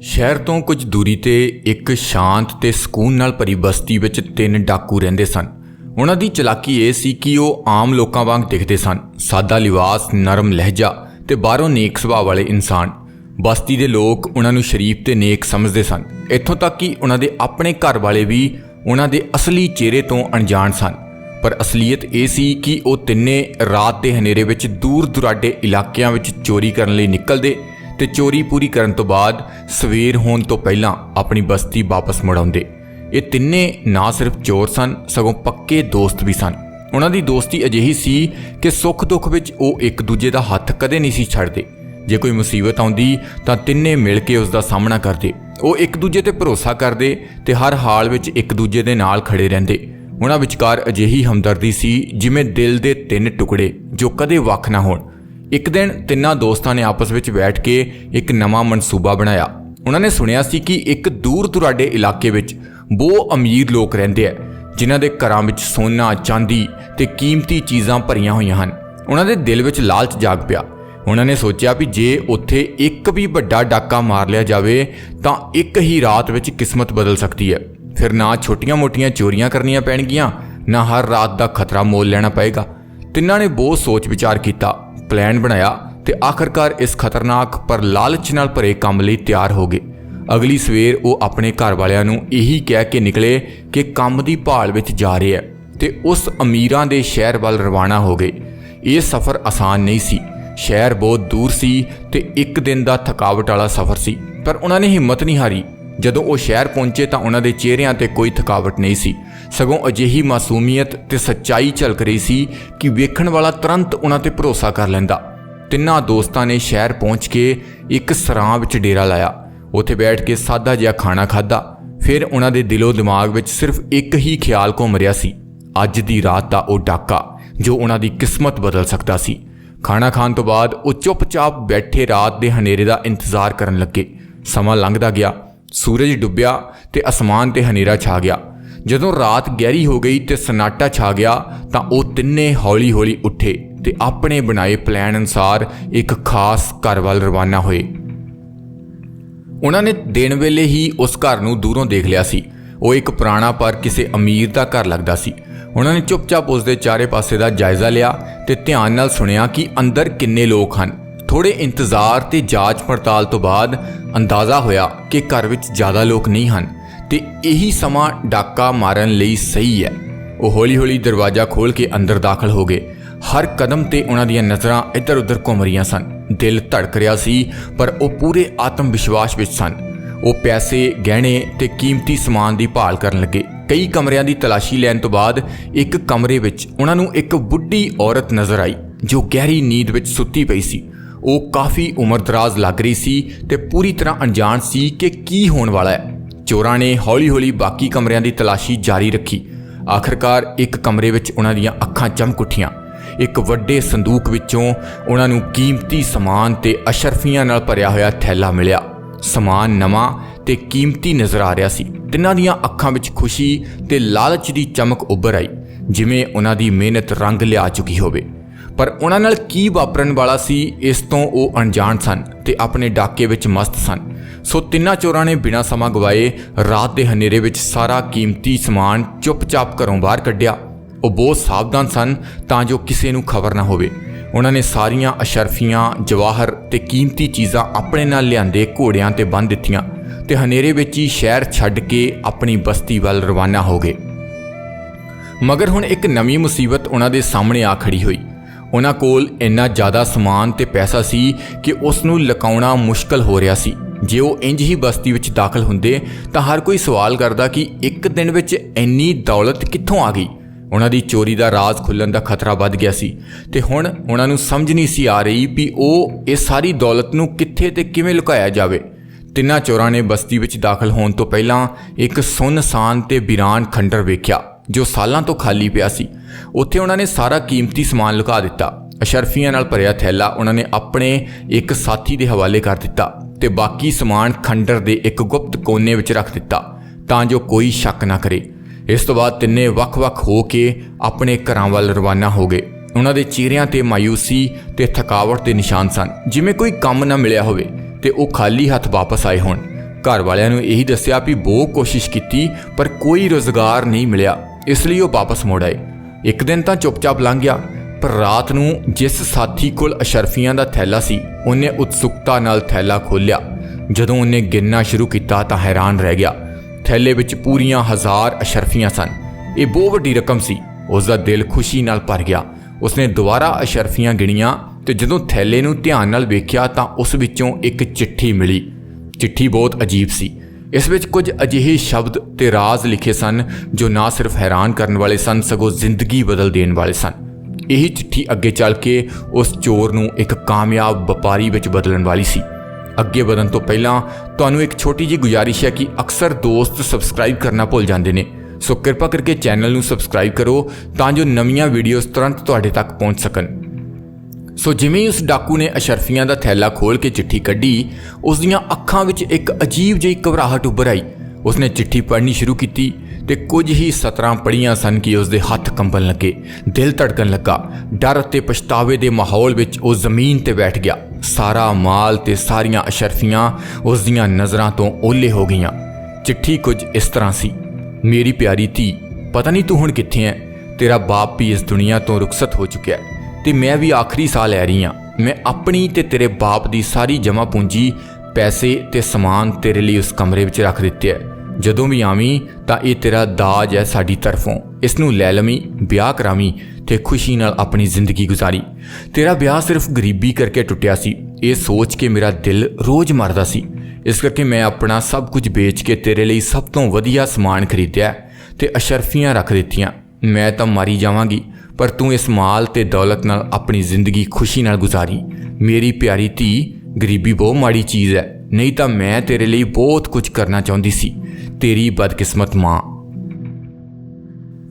ਸ਼ਹਿਰ ਤੋਂ ਕੁਝ ਦੂਰੀ ਤੇ ਇੱਕ ਸ਼ਾਂਤ ਤੇ ਸਕੂਨ ਨਾਲ ਭਰੀ ਬਸਤੀ ਵਿੱਚ ਤਿੰਨ ਡਾਕੂ ਰਹਿੰਦੇ ਸਨ। ਉਹਨਾਂ ਦੀ ਚਲਾਕੀ ਇਹ ਸੀ ਕਿ ਉਹ ਆਮ ਲੋਕਾਂ ਵਾਂਗ ਦਿਖਦੇ ਸਨ। ਸਾਦਾ ਲਿਬਾਸ ਨਰਮ ਲਹਿਜਾ ਤੇ ਬਾਹਰੋਂ ਨੇਕ ਸੁਭਾਅ ਵਾਲੇ ਇਨਸਾਨ। ਬਸਤੀ ਦੇ ਲੋਕ ਉਹਨਾਂ ਨੂੰ ਸ਼ਰੀਫ ਤੇ ਨੇਕ ਸਮਝਦੇ ਸਨ। ਇੱਥੋਂ ਤੱਕ ਕਿ ਉਹਨਾਂ ਦੇ ਆਪਣੇ ਘਰ ਵਾਲੇ ਵੀ ਉਹਨਾਂ ਦੇ ਅਸਲੀ ਚਿਹਰੇ ਤੋਂ ਅਣਜਾਣ ਸਨ। ਪਰ ਅਸਲੀਅਤ ਇਹ ਸੀ ਕਿ ਉਹ ਤਿੰਨੇ ਰਾਤ ਦੇ ਹਨੇਰੇ ਵਿੱਚ ਦੂਰ ਦੁਰਾਡੇ ਇਲਾਕਿਆਂ ਵਿੱਚ ਚੋਰੀ ਕਰਨ ਲਈ ਨਿਕਲਦੇ ਤੇ ਚੋਰੀ ਪੂਰੀ ਕਰਨ ਤੋਂ ਬਾਅਦ ਸਵੇਰ ਹੋਣ ਤੋਂ ਪਹਿਲਾਂ ਆਪਣੀ ਬਸਤੀ ਵਾਪਸ ਮੁੜ ਆਉਂਦੇ। ਇਹ ਤਿੰਨੇ ਨਾ ਸਿਰਫ ਚੋਰ ਸਨ, ਸਗੋਂ ਪੱਕੇ ਦੋਸਤ ਵੀ ਸਨ। ਉਹਨਾਂ ਦੀ ਦੋਸਤੀ ਅਜਿਹੀ ਸੀ ਕਿ ਸੁੱਖ ਦੁੱਖ ਵਿੱਚ ਉਹ ਇੱਕ ਦੂਜੇ ਦਾ ਹੱਥ ਕਦੇ ਨਹੀਂ ਸੀ ਛੱਡਦੇ। ਜੇ ਕੋਈ ਮੁਸੀਬਤ ਆਉਂਦੀ ਤਾਂ ਤਿੰਨੇ ਮਿਲ ਕੇ ਉਸ ਦਾ ਸਾਹਮਣਾ ਕਰਦੇ। ਉਹ ਇੱਕ ਦੂਜੇ ਤੇ ਭਰੋਸਾ ਕਰਦੇ ਤੇ ਹਰ ਹਾਲ ਵਿੱਚ ਇੱਕ ਦੂਜੇ ਦੇ ਨਾਲ ਖੜੇ ਰਹਿੰਦੇ। ਉਹਨਾਂ ਵਿਚਕਾਰ ਅਜਿਹੀ ਹਮਦਰਦੀ ਸੀ ਜਿਵੇਂ ਦਿਲ ਦੇ ਤਿੰਨ ਟੁਕੜੇ ਜੋ ਕਦੇ ਵੱਖ ਨਾ ਹੋਣ। ਇੱਕ ਦਿਨ ਤਿੰਨਾਂ ਦੋਸਤਾਂ ਨੇ ਆਪਸ ਵਿੱਚ ਬੈਠ ਕੇ ਇੱਕ ਨਵਾਂ ਮਨਸੂਬਾ ਬਣਾਇਆ। ਉਹਨਾਂ ਨੇ ਸੁਣਿਆ ਸੀ ਕਿ ਇੱਕ ਦੂਰ ਦੁਰਾਡੇ ਇਲਾਕੇ ਵਿੱਚ ਬਹੁਤ ਅਮੀਰ ਲੋਕ ਰਹਿੰਦੇ ਆ, ਜਿਨ੍ਹਾਂ ਦੇ ਘਰਾਂ ਵਿੱਚ ਸੋਨਾ, ਚਾਂਦੀ ਤੇ ਕੀਮਤੀ ਚੀਜ਼ਾਂ ਭਰੀਆਂ ਹੋਈਆਂ ਹਨ। ਉਹਨਾਂ ਦੇ ਦਿਲ ਵਿੱਚ ਲਾਲਚ ਜਾਗ ਪਿਆ। ਉਹਨਾਂ ਨੇ ਸੋਚਿਆ ਵੀ ਜੇ ਉੱਥੇ ਇੱਕ ਵੀ ਵੱਡਾ ਡਾਕਾ ਮਾਰ ਲਿਆ ਜਾਵੇ, ਤਾਂ ਇੱਕ ਹੀ ਰਾਤ ਵਿੱਚ ਕਿਸਮਤ ਬਦਲ ਸਕਦੀ ਹੈ। ਫਿਰ ਨਾ ਛੋਟੀਆਂ-ਮੋਟੀਆਂ ਚੋਰੀਆਂ ਕਰਨੀਆਂ ਪੈਣਗੀਆਂ, ਨਾ ਹਰ ਰਾਤ ਦਾ ਖਤਰਾ ਮੋਲ ਲੈਣਾ ਪਏਗਾ। ਤਿੰਨਾਂ ਨੇ ਬਹੁਤ ਸੋਚ ਵਿਚਾਰ ਕੀਤਾ। ਪਲਾਨ ਬਣਾਇਆ ਤੇ ਆਖਰਕਾਰ ਇਸ ਖਤਰਨਾਕ ਪਰ ਲਾਲਚ ਨਾਲ ਭਰੇ ਕੰਮ ਲਈ ਤਿਆਰ ਹੋ ਗਏ। ਅਗਲੀ ਸਵੇਰ ਉਹ ਆਪਣੇ ਘਰ ਵਾਲਿਆਂ ਨੂੰ ਇਹੀ ਕਹਿ ਕੇ ਨਿਕਲੇ ਕਿ ਕੰਮ ਦੀ ਭਾਲ ਵਿੱਚ ਜਾ ਰਿਹਾ ਹੈ ਤੇ ਉਸ ਅਮੀਰਾਂ ਦੇ ਸ਼ਹਿਰ ਵੱਲ ਰਵਾਨਾ ਹੋ ਗਏ। ਇਹ ਸਫ਼ਰ ਆਸਾਨ ਨਹੀਂ ਸੀ। ਸ਼ਹਿਰ ਬਹੁਤ ਦੂਰ ਸੀ ਤੇ ਇੱਕ ਦਿਨ ਦਾ ਥਕਾਵਟ ਵਾਲਾ ਸਫ਼ਰ ਸੀ, ਪਰ ਉਹਨਾਂ ਨੇ ਹਿੰਮਤ ਨਹੀਂ ਹਾਰੀ। ਜਦੋਂ ਉਹ ਸ਼ਹਿਰ ਪਹੁੰਚੇ ਤਾਂ ਉਹਨਾਂ ਦੇ ਚਿਹਰਿਆਂ ਤੇ ਕੋਈ ਥਕਾਵਟ ਨਹੀਂ ਸੀ। ਸਗੋਂ ਅਜਿਹੀ ਮਾਸੂਮੀਅਤ ਤੇ ਸੱਚਾਈ ਝਲਕ ਰਹੀ ਸੀ ਕਿ ਵੇਖਣ ਵਾਲਾ ਤੁਰੰਤ ਉਹਨਾਂ ਤੇ ਭਰੋਸਾ ਕਰ ਲੈਂਦਾ। ਤਿੰਨਾਂ ਦੋਸਤਾਂ ਨੇ ਸ਼ਹਿਰ ਪਹੁੰਚ ਕੇ ਇੱਕ ਸਰਾਂ ਵਿੱਚ ਡੇਰਾ ਲਾਇਆ। ਉੱਥੇ ਬੈਠ ਕੇ ਸਾਦਾ ਜਿਹਾ ਖਾਣਾ ਖਾਧਾ। ਫਿਰ ਉਹਨਾਂ ਦੇ ਦਿਲੋਂ ਦਿਮਾਗ ਵਿੱਚ ਸਿਰਫ ਇੱਕ ਹੀ ਖਿਆਲ ਘੁੰਮ ਰਿਹਾ ਸੀ। ਅੱਜ ਦੀ ਰਾਤ ਦਾ ਉਹ ਡਾਕਾ, ਜੋ ਉਹਨਾਂ ਦੀ ਕਿਸਮਤ ਬਦਲ ਸਕਦਾ ਸੀ। ਖਾਣਾ ਖਾਣ ਤੋਂ ਬਾਅਦ ਉਹ ਚੁੱਪਚਾਪ ਬੈਠੇ ਰਾਤ ਦੇ ਹਨੇਰੇ ਦਾ ਇੰਤਜ਼ਾਰ ਕਰਨ ਲੱਗੇ। ਸਮਾਂ ਲੰਘਦਾ ਗਿਆ। ਸੂਰਜ ਡੁੱਬਿਆ ਤੇ ਅਸਮਾਨ ਤੇ ਹਨੇਰਾ ਛਾ ਗਿਆ। ਜਦੋਂ ਰਾਤ ਗਹਿਰੀ ਹੋ ਗਈ ਤੇ ਸਨਾਟਾ ਛਾ ਗਿਆ, ਤਾਂ ਉਹ ਤਿੰਨੇ ਹੌਲੀ-ਹੌਲੀ ਉੱਠੇ ਤੇ ਆਪਣੇ ਬਣਾਏ ਪਲਾਨ ਅਨੁਸਾਰ ਇੱਕ ਖਾਸ ਘਰ ਵੱਲ ਰਵਾਨਾ ਹੋਏ। ਉਹਨਾਂ ਨੇ ਦਿਨ ਵੇਲੇ ਹੀ ਉਸ ਘਰ ਨੂੰ ਦੂਰੋਂ ਦੇਖ ਲਿਆ ਸੀ। ਉਹ ਇੱਕ ਪੁਰਾਣਾ ਪਰ ਕਿਸੇ ਅਮੀਰ ਦਾ ਘਰ ਲੱਗਦਾ ਸੀ। ਉਹਨਾਂ ਨੇ ਚੁੱਪਚਾਪ ਉਸ ਦੇ ਚਾਰੇ ਪਾਸੇ ਦਾ ਜਾਇਜ਼ਾ ਲਿਆ ਤੇ ਧਿਆਨ ਨਾਲ ਸੁਣਿਆ ਕਿ ਅੰਦਰ ਕਿੰਨੇ ਲੋਕ ਹਨ। ਥੋੜੇ ਇੰਤਜ਼ਾਰ ਤੇ ਜਾਂਚ ਪੜਤਾਲ ਤੋਂ ਬਾਅਦ ਅੰਦਾਜ਼ਾ ਹੋਇਆ ਕਿ ਘਰ ਵਿੱਚ ਜ਼ਿਆਦਾ ਲੋਕ ਨਹੀਂ ਹਨ ਤੇ ਇਹੀ ਸਮਾਂ ਡਾਕਾ ਮਾਰਨ ਲਈ ਸਹੀ ਹੈ। ਉਹ ਹੌਲੀ-ਹੌਲੀ ਦਰਵਾਜ਼ਾ ਖੋਲ ਕੇ ਅੰਦਰ ਦਾਖਲ ਹੋ ਗਏ। ਹਰ ਕਦਮ ਤੇ ਉਹਨਾਂ ਦੀਆਂ ਨਜ਼ਰਾਂ ਇੱਧਰ-ਉੱਧਰ ਘੁੰਮ ਰਹੀਆਂ ਸਨ। ਦਿਲ ਧੜਕ ਰਿਹਾ ਸੀ, ਪਰ ਉਹ ਪੂਰੇ ਆਤਮ ਵਿਸ਼ਵਾਸ ਵਿੱਚ ਸਨ। ਉਹ ਪੈਸੇ, ਗਹਿਣੇ ਤੇ ਕੀਮਤੀ ਸਮਾਨ ਦੀ ਭਾਲ ਕਰਨ ਲੱਗੇ। ਕਈ ਕਮਰਿਆਂ ਦੀ ਤਲਾਸ਼ੀ ਲੈਣ ਤੋਂ ਬਾਅਦ ਇੱਕ ਕਮਰੇ ਵਿੱਚ ਉਹਨਾਂ ਨੂੰ ਇੱਕ ਬੁੱਢੀ ਔਰਤ ਨਜ਼ਰ ਆਈ, ਜੋ ਗਹਿਰੀ ਨੀਂਦ ਵਿੱਚ ਸੁੱਤੀ ਪਈ ਸੀ। ਉਹ ਕਾਫੀ ਉਮਰਦਰਾਜ਼ ਲੱਗ ਰਹੀ ਸੀ ਤੇ ਪੂਰੀ ਤਰ੍ਹਾਂ ਅਣਜਾਣ ਸੀ ਕਿ ਕੀ ਹੋਣ ਵਾਲਾ ਹੈ। ਚੋਰਾਂ ਨੇ ਹੌਲੀ-ਹੌਲੀ ਬਾਕੀ ਕਮਰਿਆਂ ਦੀ ਤਲਾਸ਼ੀ ਜਾਰੀ ਰੱਖੀ। ਆਖਰਕਾਰ ਇੱਕ ਕਮਰੇ ਵਿੱਚ ਉਹਨਾਂ ਦੀਆਂ ਅੱਖਾਂ ਚਮਕ ਉੱਠੀਆਂ। ਇੱਕ ਵੱਡੇ ਸੰਦੂਕ ਵਿੱਚੋਂ ਉਹਨਾਂ ਨੂੰ ਕੀਮਤੀ ਸਮਾਨ ਤੇ ਅਸ਼ਰਫੀਆਂ ਨਾਲ ਭਰਿਆ ਹੋਇਆ ਥੈਲਾ ਮਿਲਿਆ। ਸਮਾਨ ਨਵਾਂ ਤੇ ਕੀਮਤੀ ਨਜ਼ਰ ਆ ਰਿਹਾ ਸੀ। ਤਿੰਨਾਂ ਦੀਆਂ ਅੱਖਾਂ ਵਿੱਚ ਖੁਸ਼ੀ ਤੇ ਲਾਲਚ ਦੀ ਚਮਕ ਉੱਭਰ ਆਈ, ਜਿਵੇਂ ਉਹਨਾਂ ਦੀ ਮਿਹਨਤ ਰੰਗ ਲਿਆ ਚੁੱਕੀ ਹੋਵੇ। ਪਰ ਉਹਨਾਂ ਨਾਲ ਕੀ ਵਾਪਰਨ ਵਾਲਾ ਸੀ, ਇਸ ਤੋਂ ਉਹ ਅਣਜਾਣ ਸਨ ਤੇ ਆਪਣੇ ਡਾਕੇ ਵਿੱਚ ਮਸਤ ਸਨ। ਸੋ ਤਿੰਨਾਂ ਚੋਰਾਂ ਨੇ ਬਿਨਾਂ ਸਮਾਂ ਗਵਾਏ ਰਾਤ ਦੇ ਹਨੇਰੇ ਵਿੱਚ ਸਾਰਾ ਕੀਮਤੀ ਸਮਾਨ ਚੁੱਪਚਾਪ ਘਰੋਂ ਬਾਹਰ ਕੱਢਿਆ। ਉਹ ਬਹੁਤ ਸਾਵਧਾਨ ਸਨ ਤਾਂ ਜੋ ਕਿਸੇ ਨੂੰ ਖਬਰ ਨਾ ਹੋਵੇ। ਉਹਨਾਂ ਨੇ ਸਾਰੀਆਂ ਅਸ਼ਰਫੀਆਂ, ਜਵਾਹਰ ਤੇ ਕੀਮਤੀ ਚੀਜ਼ਾਂ ਆਪਣੇ ਨਾਲ ਲਿਆਂਦੇ ਘੋੜਿਆਂ ਤੇ ਬੰਨ੍ਹ ਦਿੱਤੀਆਂ ਤੇ ਹਨੇਰੇ ਵਿੱਚ ਹੀ ਸ਼ਹਿਰ ਛੱਡ ਕੇ ਆਪਣੀ ਬਸਤੀ ਵੱਲ ਰਵਾਨਾ ਹੋ ਗਏ। ਮਗਰ ਹੁਣ ਇੱਕ ਨਵੀਂ ਮੁਸੀਬਤ ਉਹਨਾਂ ਦੇ ਸਾਹਮਣੇ ਆ ਖੜੀ ਹੋਈ। ਉਹਨਾਂ ਕੋਲ ਇੰਨਾ ਜ਼ਿਆਦਾ ਸਮਾਨ ਤੇ ਪੈਸਾ ਸੀ ਕਿ ਉਸ ਨੂੰ ਲਕਾਉਣਾ ਮੁਸ਼ਕਲ ਹੋ ਰਿਹਾ ਸੀ। ਜੇ ਉਹ ਇੰਜ ਹੀ ਬਸਤੀ ਵਿੱਚ ਦਾਖਲ ਹੁੰਦੇ, ਤਾਂ ਹਰ ਕੋਈ ਸਵਾਲ ਕਰਦਾ ਕਿ ਇੱਕ ਦਿਨ ਵਿੱਚ ਇੰਨੀ ਦੌਲਤ ਕਿੱਥੋਂ ਆ ਗਈ? ਉਹਨਾਂ ਦੀ ਚੋਰੀ ਦਾ ਰਾਜ਼ ਖੁੱਲਣ ਦਾ ਖਤਰਾ ਵੱਧ ਗਿਆ ਸੀ। ਤੇ ਹੁਣ ਉਹਨਾਂ ਨੂੰ ਸਮਝ ਨਹੀਂ ਸੀ ਆ ਰਹੀ ਵੀ ਉਹ ਇਹ ਸਾਰੀ ਦੌਲਤ ਨੂੰ ਕਿੱਥੇ ਤੇ ਕਿਵੇਂ ਲੁਕਾਇਆ ਜਾਵੇ। ਤਿੰਨਾਂ ਚੋਰਾਂ ਨੇ ਬਸਤੀ ਵਿੱਚ ਦਾਖਲ ਹੋਣ ਤੋਂ ਪਹਿਲਾਂ ਇੱਕ ਸੁੰਨਸਾਨ ਤੇ ਬਿਰਾਨ ਖੰਡਰ ਵੇਖਿਆ। ਜੋ ਸਾਲਾਂ ਤੋਂ ਖਾਲੀ ਪਿਆ ਸੀ, ਉੱਥੇ ਉਹਨਾਂ ਨੇ ਸਾਰਾ ਕੀਮਤੀ ਸਮਾਨ ਲੁਕਾ ਦਿੱਤਾ। ਅਸ਼ਰਫੀਆਂ ਨਾਲ ਭਰਿਆ ਥੈਲਾ ਉਹਨਾਂ ਨੇ ਆਪਣੇ ਇੱਕ ਸਾਥੀ ਦੇ ਹਵਾਲੇ ਕਰ ਦਿੱਤਾ ਤੇ ਬਾਕੀ ਸਮਾਨ ਖੰਡਰ ਦੇ ਇੱਕ ਗੁਪਤ ਕੋਨੇ ਵਿੱਚ ਰੱਖ ਦਿੱਤਾ ਤਾਂ ਜੋ ਕੋਈ ਸ਼ੱਕ ਨਾ ਕਰੇ। ਇਸ ਤੋਂ ਬਾਅਦ ਤਿੰਨੇ ਵੱਖ-ਵੱਖ ਹੋ ਕੇ ਆਪਣੇ ਘਰਾਂ ਵੱਲ ਰਵਾਨਾ ਹੋ ਗਏ। ਉਹਨਾਂ ਦੇ ਚਿਹਰਿਆਂ ਤੇ ਮਾਯੂਸੀ ਤੇ ਥਕਾਵਟ ਦੇ ਨਿਸ਼ਾਨ ਸਨ। ਜਿਵੇਂ ਕੋਈ ਕੰਮ ਨਾ ਮਿਲਿਆ ਹੋਵੇ ਤੇ ਉਹ ਖਾਲੀ ਹੱਥ ਵਾਪਸ ਆਏ ਹੋਣ। ਘਰ ਵਾਲਿਆਂ ਨੂੰ ਇਹੀ ਦੱਸਿਆ ਵੀ ਬਹੁਤ ਕੋਸ਼ਿਸ਼ ਕੀਤੀ ਪਰ ਕੋਈ ਰੋਜ਼ਗਾਰ ਨਹੀਂ ਮਿਲਿਆ। ਇਸ ਲਈ ਉਹ ਵਾਪਸ ਮੁੜ ਆਏ। ਇੱਕ ਦਿਨ ਤਾਂ ਚੁੱਪਚਾਪ ਲੰਘ ਗਿਆ, ਪਰ ਰਾਤ ਨੂੰ ਜਿਸ ਸਾਥੀ ਕੋਲ ਅਸ਼ਰਫੀਆਂ ਦਾ ਥੈਲਾ ਸੀ, ਉਹਨੇ ਉਤਸੁਕਤਾ ਨਾਲ ਥੈਲਾ ਖੋਲ੍ਹਿਆ। ਜਦੋਂ ਉਹਨੇ ਗਿਣਨਾ ਸ਼ੁਰੂ ਕੀਤਾ ਤਾਂ ਹੈਰਾਨ ਰਹਿ ਗਿਆ। ਥੈਲੇ ਵਿੱਚ ਪੂਰੀਆਂ ਹਜ਼ਾਰ ਅਸ਼ਰਫੀਆਂ ਸਨ। ਇਹ ਬਹੁਤ ਵੱਡੀ ਰਕਮ ਸੀ। ਉਸ ਦਾ ਦਿਲ ਖੁਸ਼ੀ ਨਾਲ ਭਰ ਗਿਆ। ਉਸਨੇ ਦੁਬਾਰਾ ਅਸ਼ਰਫੀਆਂ ਗਿਣੀਆਂ ਤੇ ਜਦੋਂ ਥੈਲੇ ਨੂੰ ਧਿਆਨ ਨਾਲ ਵੇਖਿਆ ਤਾਂ ਉਸ ਵਿੱਚੋਂ ਇੱਕ ਚਿੱਠੀ ਮਿਲੀ। ਚਿੱਠੀ ਬਹੁਤ ਅਜੀਬ ਸੀ। ਇਸ ਵਿੱਚ ਕੁਝ ਅਜਿਹੇ ਸ਼ਬਦ ਤੇ ਰਾਜ਼ ਲਿਖੇ ਸਨ, ਜੋ ਨਾ ਸਿਰਫ ਹੈਰਾਨ ਕਰਨ ਵਾਲੇ ਸਨ, ਸਗੋਂ ਜ਼ਿੰਦਗੀ ਬਦਲ ਦੇਣ ਵਾਲੇ ਸਨ। ਇਹ ਚਿੱਠੀ ਅੱਗੇ ਚੱਲ ਕੇ ਉਸ ਚੋਰ ਨੂੰ ਇੱਕ ਕਾਮਯਾਬ ਵਪਾਰੀ ਵਿੱਚ ਬਦਲਣ ਵਾਲੀ ਸੀ। ਅੱਗੇ ਵਧਣ ਤੋਂ ਪਹਿਲਾਂ ਤੁਹਾਨੂੰ ਇੱਕ ਛੋਟੀ ਜਿਹੀ ਗੁਜ਼ਾਰਿਸ਼ ਹੈ ਕਿ ਅਕਸਰ ਦੋਸਤ ਸਬਸਕ੍ਰਾਈਬ ਕਰਨਾ ਭੁੱਲ ਜਾਂਦੇ ਨੇ। ਸੋ ਕਿਰਪਾ ਕਰਕੇ ਚੈਨਲ ਨੂੰ ਸਬਸਕ੍ਰਾਈਬ ਕਰੋ ਤਾਂ ਜੋ ਨਵੀਆਂ ਵੀਡੀਓਜ਼ ਤੁਰੰਤ ਤੁਹਾਡੇ ਤੱਕ ਪਹੁੰਚ ਸਕਣ। ਸੋ ਜਿਵੇਂ ਹੀ ਉਸ ਡਾਕੂ ਨੇ ਅਸ਼ਰਫੀਆਂ ਦਾ ਥੈਲਾ ਖੋਲ ਕੇ ਚਿੱਠੀ ਕੱਢੀ, ਉਸ ਦੀਆਂ ਅੱਖਾਂ ਵਿੱਚ ਇੱਕ ਅਜੀਬ ਜਿਹੀ ਘਬਰਾਹਟ ਉੱਭਰ ਆਈ। ਉਸਨੇ ਚਿੱਠੀ ਪੜ੍ਹਨੀ ਸ਼ੁਰੂ ਕੀਤੀ ਤੇ ਕੁਝ ਹੀ ਸਤਰਾਂ ਪੜੀਆਂ ਸਨ ਕਿ ਉਸਦੇ ਹੱਥ ਕੰਬਣ ਲੱਗੇ, ਦਿਲ ਧੜਕਣ ਲੱਗਾ। ਡਰ ਅਤੇ ਪਛਤਾਵੇ ਦੇ ਮਾਹੌਲ ਵਿੱਚ ਉਹ ਜ਼ਮੀਨ ਤੇ ਬੈਠ ਗਿਆ। ਸਾਰਾ ਮਾਲ ਤੇ ਸਾਰੀਆਂ ਅਸ਼ਰਫੀਆਂ ਉਸ ਦੀਆਂ ਨਜ਼ਰਾਂ ਤੋਂ ਓਲੇ ਹੋ ਗਈਆਂ। ਚਿੱਠੀ ਕੁਝ ਇਸ ਤਰ੍ਹਾਂ ਸੀ, ਮੇਰੀ ਪਿਆਰੀ ਧੀ, ਪਤਾ ਨਹੀਂ ਤੂੰ ਹੁਣ ਕਿੱਥੇ ਹੈ? ਤੇਰਾ ਬਾਪ ਵੀ ਇਸ ਦੁਨੀਆ ਤੋਂ ਰੁਖਸਤ ਹੋ ਚੁੱਕਿਆ ਹੈ। ਤੇ ਮੈਂ ਵੀ ਆਖਰੀ ਸਾਹ ਲੈ ਰਹੀ ਹਾਂ। ਮੈਂ ਆਪਣੀ ਤੇ ਤੇਰੇ ਬਾਪ ਦੀ ਸਾਰੀ ਜਮ੍ਹਾਂ ਪੂੰਜੀ, ਪੈਸੇ ਤੇ ਸਮਾਨ ਤੇਰੇ ਲਈ ਉਸ ਕਮਰੇ ਵਿੱਚ ਰੱਖ ਦਿੱਤੇ ਹੈ। ਜਦੋਂ ਵੀ ਆਵੀਂ ਤਾਂ ਇਹ ਤੇਰਾ ਦਾਜ ਹੈ ਸਾਡੀ ਤਰਫੋਂ। ਇਸ ਨੂੰ ਲੈ ਲਵੀਂ, ਵਿਆਹ ਕਰਾਵੀਂ ਤੇ ਖੁਸ਼ੀ ਨਾਲ ਆਪਣੀ ਜ਼ਿੰਦਗੀ ਗੁਜ਼ਾਰੀ। ਤੇਰਾ ਵਿਆਹ ਸਿਰਫ ਗਰੀਬੀ ਕਰਕੇ ਟੁੱਟਿਆ ਸੀ। ਇਹ ਸੋਚ ਕੇ ਮੇਰਾ ਦਿਲ ਰੋਜ਼ ਮਰਦਾ ਸੀ। ਇਸ ਕਰਕੇ ਮੈਂ ਆਪਣਾ ਸਭ ਕੁਝ ਵੇਚ ਕੇ ਤੇਰੇ ਲਈ ਸਭ ਤੋਂ ਵਧੀਆ ਸਮਾਨ ਖਰੀਦਿਆ ਤੇ ਅਸ਼ਰਫੀਆਂ ਰੱਖ ਦਿੱਤੀਆਂ। ਮੈਂ ਤਾਂ ਮਾਰੀ ਜਾਵਾਂਗੀ। ਪਰ ਤੂੰ ਇਸ ਮਾਲ ਤੇ ਦੌਲਤ ਨਾਲ ਆਪਣੀ ਜ਼ਿੰਦਗੀ ਖੁਸ਼ੀ ਨਾਲ ਗੁਜ਼ਾਰੀ। ਮੇਰੀ ਪਿਆਰੀ ਧੀ, ਗਰੀਬੀ ਬਹੁਤ ਮਾੜੀ ਚੀਜ਼ ਹੈ। ਨਹੀਂ ਤਾਂ ਮੈਂ ਤੇਰੇ ਲਈ ਬਹੁਤ ਕੁਝ ਕਰਨਾ ਚਾਹੁੰਦੀ ਸੀ। ਤੇਰੀ ਬਦਕਿਸਮਤ ਮਾਂ।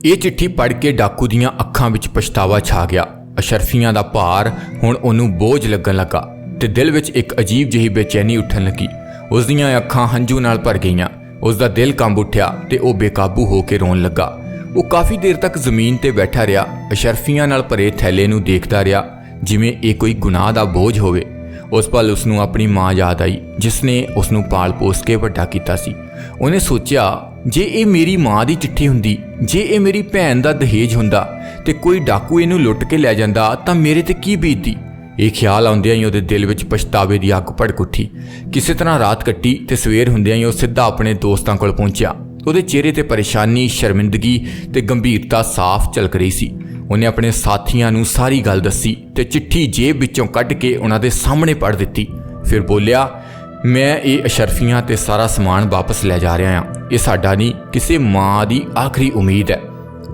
ਇਹ ਚਿੱਠੀ ਪੜ੍ਹ ਕੇ ਡਾਕੂ ਦੀਆਂ ਅੱਖਾਂ ਵਿੱਚ ਪਛਤਾਵਾ ਛਾ ਗਿਆ। ਅਸ਼ਰਫੀਆਂ ਦਾ ਭਾਰ ਹੁਣ ਉਹਨੂੰ ਬੋਝ ਲੱਗਣ ਲੱਗਾ ਤੇ ਦਿਲ ਵਿੱਚ ਇੱਕ ਅਜੀਬ ਜਿਹੀ ਬੇਚੈਨੀ ਉੱਠਣ ਲੱਗੀ। ਉਸ ਦੀਆਂ ਅੱਖਾਂ ਹੰਝੂ ਨਾਲ ਭਰ ਗਈਆਂ। ਉਸ ਦਾ ਦਿਲ ਕੰਬ ਉੱਠਿਆ ਤੇ ਉਹ ਬੇਕਾਬੂ ਹੋ ਕੇ ਰੋਣ ਲੱਗਾ। ਉਹ ਕਾਫੀ ਦੇਰ ਤੱਕ ਜ਼ਮੀਨ ਤੇ ਬੈਠਾ ਰਿਹਾ, ਅਸ਼ਰਫੀਆਂ ਨਾਲ ਭਰੇ ਥੈਲੇ ਨੂੰ ਦੇਖਦਾ ਰਿਹਾ, ਜਿਵੇਂ ਇਹ ਕੋਈ ਗੁਨਾਹ ਦਾ ਬੋਝ ਹੋਵੇ। ਉਸ ਪਲ ਉਸ ਨੂੰ ਆਪਣੀ ਮਾਂ ਯਾਦ ਆਈ ਜਿਸ ਨੇ ਉਸ ਨੂੰ ਪਾਲ ਪੋਸ ਕੇ ਵੱਡਾ ਕੀਤਾ ਸੀ। ਉਹਨੇ ਸੋਚਿਆ, ਜੇ ਇਹ ਮੇਰੀ ਮਾਂ ਦੀ ਚਿੱਠੀ ਹੁੰਦੀ, ਜੇ ਇਹ ਮੇਰੀ ਭੈਣ ਦਾ ਦਹੇਜ ਹੁੰਦਾ ਤੇ ਕੋਈ ਡਾਕੂ ਇਹਨੂੰ ਲੁੱਟ ਕੇ ਲੈ ਜਾਂਦਾ, ਤਾਂ ਮੇਰੇ ਤੇ ਕੀ ਬੀਤਦੀ? ਇਹ ਖਿਆਲ ਆਉਂਦਿਆਂ ਹੀ ਉਹਦੇ ਦਿਲ ਵਿੱਚ ਪਛਤਾਵੇ ਦੀ ਅੱਗ ਭੜਕ ਉੱਠੀ। ਕਿਸੇ ਤਰ੍ਹਾਂ ਰਾਤ ਕੱਟੀ ਤੇ ਸਵੇਰ ਹੁੰਦਿਆਂ ਹੀ ਉਹ ਸਿੱਧਾ ਆਪਣੇ ਦੋਸਤਾਂ ਕੋਲ ਪਹੁੰਚਿਆ। ਉਹਦੇ ਚਿਹਰੇ ਤੇ ਪਰੇਸ਼ਾਨੀ, ਸ਼ਰਮਿੰਦਗੀ ਤੇ ਗੰਭੀਰਤਾ ਸਾਫ਼ ਝਲਕ ਰਹੀ ਸੀ। ਉਹਨੇ ਆਪਣੇ ਸਾਥੀਆਂ ਨੂੰ ਸਾਰੀ ਗੱਲ ਦੱਸੀ ਤੇ ਚਿੱਠੀ ਜੇਬ ਵਿੱਚੋਂ ਕੱਢ ਕੇ ਉਹਨਾਂ ਦੇ ਸਾਹਮਣੇ ਪੜ੍ਹ ਦਿੱਤੀ। ਫਿਰ ਬੋਲਿਆ, ਮੈਂ ਇਹ ਅਸ਼ਰਫੀਆਂ ਤੇ ਸਾਰਾ ਸਮਾਨ ਵਾਪਸ ਲੈ ਜਾ ਰਿਹਾ ਹਾਂ। ਇਹ ਸਾਡਾ ਨਹੀਂ, ਕਿਸੇ ਮਾਂ ਦੀ ਆਖਰੀ ਉਮੀਦ ਹੈ।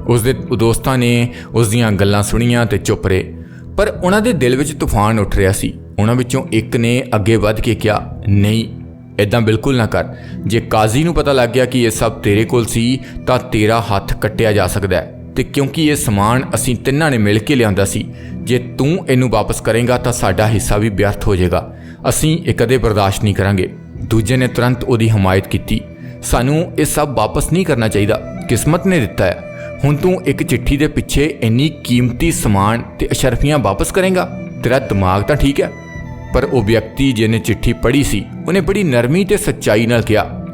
ਉਸ ਦੇ ਦੋਸਤਾਂ ਨੇ ਉਸ ਦੀਆਂ ਗੱਲਾਂ ਸੁਣੀਆਂ ਤੇ ਚੁੱਪ ਰਹੇ। ਪਰ ਉਹਨਾਂ ਦੇ ਦਿਲ ਵਿੱਚ ਤੂਫਾਨ ਉੱਠ ਰਿਹਾ ਸੀ। ਉਹਨਾਂ ਵਿੱਚੋਂ ਇੱਕ ਨੇ ਅੱਗੇ ਵੱਧ ਕੇ ਕਿਹਾ, ਨਹੀਂ ਇਦਾਂ ਬਿਲਕੁਲ ਨਾ ਕਰ। ਜੇ ਕਾਜ਼ੀ ਨੂੰ ਪਤਾ ਲੱਗ ਗਿਆ ਕਿ ਇਹ ਸਭ ਤੇਰੇ ਕੋਲ ਸੀ, ਤਾਂ ਤੇਰਾ ਹੱਥ ਕੱਟਿਆ ਜਾ ਸਕਦਾ ਹੈ। ਤੇ ਕਿਉਂਕਿ ਇਹ ਸਮਾਨ ਅਸੀਂ ਤਿੰਨਾਂ ਨੇ ਮਿਲ ਕੇ ਲਿਆਂਦਾ ਸੀ, ਜੇ ਤੂੰ ਇਹਨੂੰ ਵਾਪਸ ਕਰੇਗਾ, ਤਾਂ ਸਾਡਾ ਹਿੱਸਾ ਵੀ ਵਿਅਰਥ ਹੋ ਜਾਏਗਾ। ਅਸੀਂ ਇਹ ਕਦੇ ਬਰਦਾਸ਼ਤ ਨਹੀਂ ਕਰਾਂਗੇ। ਦੂਜੇ ਨੇ ਤੁਰੰਤ ਉਹਦੀ ਹਮਾਇਤ ਕੀਤੀ। ਸਾਨੂੰ ਇਹ ਸਭ ਵਾਪਸ ਨਹੀਂ ਕਰਨਾ ਚਾਹੀਦਾ। ਕਿਸਮਤ ਨੇ ਦਿੱਤਾ ਹੈ। ਹੁਣ ਤੂੰ ਇੱਕ ਚਿੱਠੀ ਦੇ ਪਿੱਛੇ ਇੰਨੀ ਕੀਮਤੀ ਸਮਾਨ ਤੇ ਅਸ਼ਰਫੀਆਂ ਵਾਪਸ ਕਰੇਗਾ? ਤੇਰਾ ਦਿਮਾਗ ਤਾਂ ਠੀਕ ਹੈ? ਪਰ ਉਹ ਵਿਅਕਤੀ ਜਿਹਨੇ ਚਿੱਠੀ ਪੜ੍ਹੀ ਸੀ, ਉਹਨੇ ਬੜੀ ਨਰਮੀ ਤੇ ਸੱਚਾਈ ਨਾਲ ਕਿਹਾ,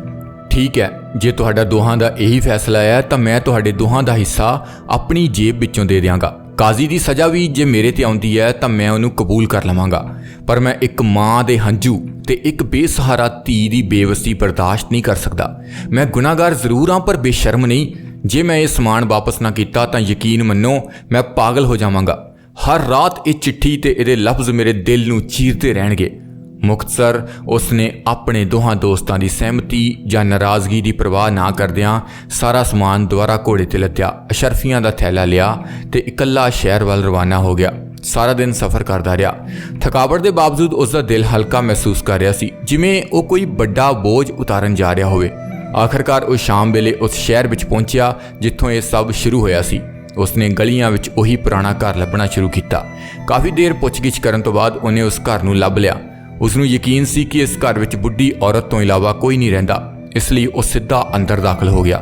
ਠੀਕ ਹੈ, ਜੇ ਤੁਹਾਡਾ ਦੋਹਾਂ ਦਾ ਇਹੀ ਫੈਸਲਾ ਹੈ, ਤਾਂ ਮੈਂ ਤੁਹਾਡੇ ਦੋਹਾਂ ਦਾ ਹਿੱਸਾ ਆਪਣੀ ਜੇਬ ਵਿੱਚੋਂ ਦੇ ਦਿਆਂਗਾ। ਕਾਜ਼ੀ ਦੀ ਸਜ਼ਾ ਵੀ ਜੇ ਮੇਰੇ ਤੇ ਆਉਂਦੀ ਹੈ, ਤਾਂ ਮੈਂ ਉਹਨੂੰ ਕਬੂਲ ਕਰ ਲਵਾਂਗਾ। ਪਰ ਮੈਂ ਇੱਕ ਮਾਂ ਦੇ ਹੰਝੂ ਤੇ ਇੱਕ ਬੇਸਹਾਰਾ ਧੀ ਦੀ ਬੇਵਸੀ ਬਰਦਾਸ਼ਤ ਨਹੀਂ ਕਰ ਸਕਦਾ। ਮੈਂ ਗੁਨਾਹਗਾਰ ਜ਼ਰੂਰ ਹਾਂ, ਪਰ ਬੇਸ਼ਰਮ ਨਹੀਂ। ਜੇ ਮੈਂ ਇਹ ਸਮਾਨ ਵਾਪਸ ਨਾ ਕੀਤਾ, ਤਾਂ ਯਕੀਨ ਮੰਨੋ, ਮੈਂ ਪਾਗਲ ਹੋ ਜਾਵਾਂਗਾ। ਹਰ ਰਾਤ ਇਹ ਚਿੱਠੀ ਤੇ ਇਹਦੇ ਲਫ਼ਜ਼ ਮੇਰੇ ਦਿਲ ਨੂੰ ਚੀਰਦੇ ਰਹਿਣਗੇ। ਮੁਖਤਸਰ ਉਸਨੇ ਆਪਣੇ ਦੋਹਾਂ ਦੋਸਤਾਂ ਦੀ ਸਹਿਮਤੀ ਜਾਂ ਨਾਰਾਜ਼ਗੀ ਦੀ ਪਰਵਾਹ ਨਾ ਕਰਦਿਆਂ ਸਾਰਾ ਸਮਾਨ ਦੁਬਾਰਾ ਘੋੜੇ ਤੇ ਲੱਦਿਆ, ਅਸ਼ਰਫੀਆਂ ਦਾ ਥੈਲਾ ਲਿਆ ਤੇ ਇਕੱਲਾ ਸ਼ਹਿਰ ਵੱਲ ਰਵਾਨਾ ਹੋ ਗਿਆ। ਸਾਰਾ ਦਿਨ ਸਫ਼ਰ ਕਰਦਾ ਰਿਹਾ। ਥਕਾਵਟ ਦੇ ਬਾਵਜੂਦ ਉਸ ਦਾ ਦਿਲ ਹਲਕਾ ਮਹਿਸੂਸ ਕਰ ਰਿਹਾ ਸੀ, ਜਿਵੇਂ ਉਹ ਕੋਈ ਵੱਡਾ ਬੋਝ ਉਤਾਰਨ ਜਾ ਰਿਹਾ ਹੋਵੇ। ਆਖਰਕਾਰ ਉਹ ਸ਼ਾਮ ਵੇਲੇ ਉਸ ਸ਼ਹਿਰ ਵਿੱਚ ਪਹੁੰਚਿਆ, ਜਿੱਥੋਂ ਇਹ ਸਭ ਸ਼ੁਰੂ ਹੋਇਆ ਸੀ। ਉਸਨੇ ਗਲੀਆਂ ਵਿੱਚ ਉਹੀ ਪੁਰਾਣਾ ਘਰ ਲੱਭਣਾ ਸ਼ੁਰੂ ਕੀਤਾ। ਕਾਫੀ ਦੇਰ ਪੁੱਛਗਿੱਛ ਕਰਨ ਤੋਂ ਬਾਅਦ ਉਹਨੇ ਉਸ ਘਰ ਨੂੰ ਲੱਭ ਲਿਆ। ਉਸ ਨੂੰ ਯਕੀਨ ਸੀ ਕਿ ਇਸ ਘਰ ਵਿੱਚ ਬੁੱਢੀ ਔਰਤ ਤੋਂ ਇਲਾਵਾ ਕੋਈ ਨਹੀਂ ਰਹਿੰਦਾ। ਇਸ ਲਈ ਉਹ ਸਿੱਧਾ ਅੰਦਰ ਦਾਖਲ ਹੋ ਗਿਆ।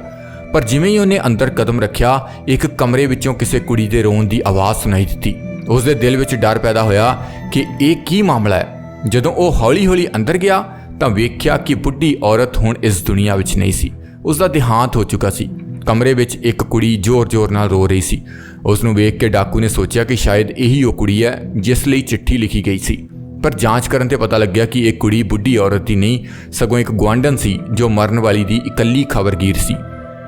ਪਰ ਜਿਵੇਂ ਹੀ ਉਹਨੇ ਅੰਦਰ ਕਦਮ ਰੱਖਿਆ, ਇੱਕ ਕਮਰੇ ਵਿੱਚੋਂ ਕਿਸੇ ਕੁੜੀ ਦੇ ਰੋਣ ਦੀ ਆਵਾਜ਼ ਸੁਣਾਈ ਦਿੱਤੀ। ਉਸ ਦੇ ਦਿਲ ਵਿੱਚ ਡਰ ਪੈਦਾ ਹੋਇਆ ਕਿ ਇਹ ਕੀ ਮਾਮਲਾ ਹੈ। ਜਦੋਂ ਉਹ ਹੌਲੀ-ਹੌਲੀ ਅੰਦਰ ਗਿਆ, ਤਾਂ ਵੇਖਿਆ ਕਿ ਬੁੱਢੀ ਔਰਤ ਹੁਣ ਇਸ ਦੁਨੀਆ ਵਿੱਚ ਨਹੀਂ ਸੀ। ਉਸ ਦਾ ਦੇਹਾਂਤ ਹੋ ਚੁੱਕਾ ਸੀ। ਕਮਰੇ ਵਿੱਚ ਇੱਕ ਕੁੜੀ ਜ਼ੋਰ-ਜ਼ੋਰ ਨਾਲ ਰੋ ਰਹੀ ਸੀ। ਉਸ ਨੂੰ ਵੇਖ ਕੇ ਡਾਕੂ ਨੇ ਸੋਚਿਆ ਕਿ ਸ਼ਾਇਦ ਇਹੀ ਉਹ ਕੁੜੀ ਹੈ, ਜਿਸ ਲਈ ਚਿੱਠੀ ਲਿਖੀ ਗਈ ਸੀ। ਪਰ ਜਾਂਚ ਕਰਨ ਤੇ ਪਤਾ ਲੱਗਿਆ ਕਿ ਇਹ ਕੁੜੀ ਬੁੱਢੀ ਔਰਤ ਦੀ ਨਹੀਂ, ਸਗੋਂ ਇੱਕ ਗੁਆਂਢਣ ਸੀ, ਜੋ ਮਰਨ ਵਾਲੀ ਦੀ ਇਕੱਲੀ ਖਬਰਗੀਰ ਸੀ।